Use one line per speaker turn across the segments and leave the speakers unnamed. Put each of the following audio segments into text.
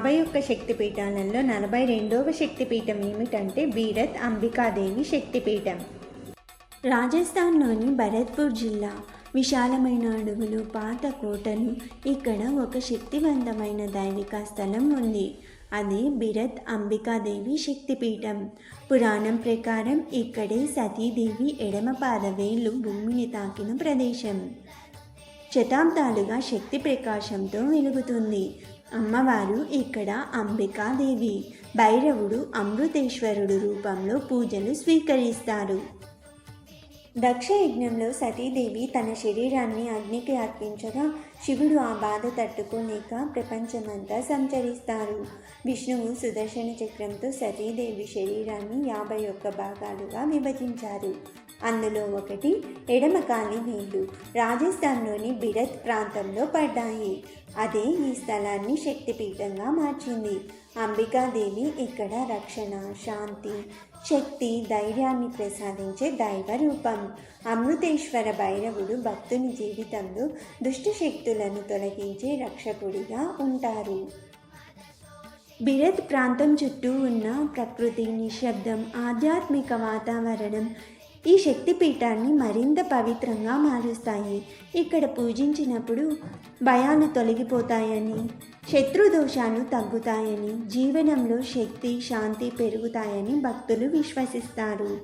యాభై ఒక్క శక్తిపీఠాలలో నలభై రెండవ శక్తిపీఠం ఏమిటంటే బీరత్ అంబికాదేవి శక్తిపీఠం. రాజస్థాన్లోని భరత్పూర్ జిల్లా విశాలమైన అడవులు పాత కోటలు ఇక్కడ ఒక శక్తివంతమైన దైవిక స్థలం ఉంది. అది బిరత్ అంబికాదేవి శక్తిపీఠం. పురాణం ప్రకారం ఇక్కడే సతీదేవి ఎడమ పాదవేలు భూమిని తాకిన ప్రదేశం. శతాబ్దాలుగా శక్తి ప్రకాశంతో వెలుగుతుంది. అమ్మవారు ఇక్కడ అంబికాదేవి. భైరవుడు అమృతేశ్వరుడు రూపంలో పూజలు స్వీకరిస్తారు దక్ష యజ్ఞంలో సతీదేవి తన శరీరాన్ని అగ్నికి అర్పించగా శివుడు ఆ బాధ తట్టుకోలేక ప్రపంచమంతా సంచరిస్తారు. విష్ణువు సుదర్శన చక్రంతో సతీదేవి శరీరాన్ని యాభై ఒక్క భాగాలుగా విభజించారు. అందులో ఒకటి ఎడమ కాలి రాజస్థాన్లోని బిరత్ ప్రాంతంలో పడ్డాయి. అదే ఈ స్థలాన్ని శక్తిపీఠంగా మార్చింది. అంబికాదేవి ఇక్కడ రక్షణ శాంతి శక్తి ధైర్యాన్ని ప్రసాదించే దైవ రూపం. అమృతేశ్వర భైరవుడు భక్తుని జీవితంలో దుష్ట శక్తులను తొలగించే రక్షకుడిగా ఉంటారు. బిరత్ ప్రాంతం చుట్టూ ఉన్న ప్రకృతి నిశ్శబ్దం ఆధ్యాత్మిక వాతావరణం ఈ శక్తిపీఠాన్ని మరింత పవిత్రంగా మారుస్తాయి. ఇక్కడ పూజించినప్పుడు భయాలు తొలగిపోతాయని శత్రుదోషాలు తగ్గుతాయని జీవనంలో శక్తి శాంతి పెరుగుతాయని భక్తులు విశ్వసిస్తారు.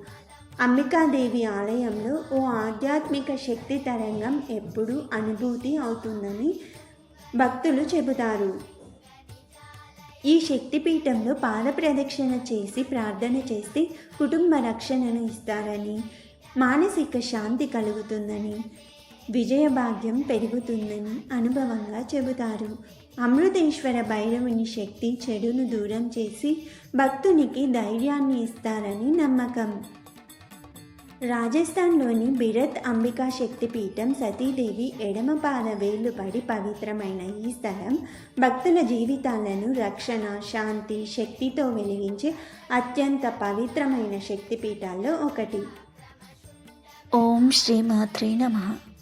అంబికాదేవి ఆలయంలో ఓ ఆధ్యాత్మిక శక్తి తరంగం ఎప్పుడూ అనుభూతి అవుతుందని భక్తులు చెబుతారు. ఈ శక్తిపీఠంలో పాద ప్రదక్షిణ చేసి ప్రార్థన చేస్తే కుటుంబ రక్షణను ఇస్తారని మానసిక శాంతి కలుగుతుందని విజయభాగ్యం పెరుగుతుందని అనుభవంగా చెబుతారు. అమృతేశ్వర భైరవుని శక్తి చెడును దూరం చేసి భక్తునికి ధైర్యాన్ని ఇస్తారని నమ్మకం. రాజస్థాన్లోని బిరత్ అంబికా శక్తిపీఠం సతీదేవి ఎడమ పాద వేలు పడి పవిత్రమైన ఈ స్థలం భక్తుల జీవితాలను రక్షణ శాంతి శక్తితో వెలిగించే అత్యంత పవిత్రమైన శక్తిపీఠాల్లో ఒకటి.
ఓం శ్రీ మాత్రే నమః.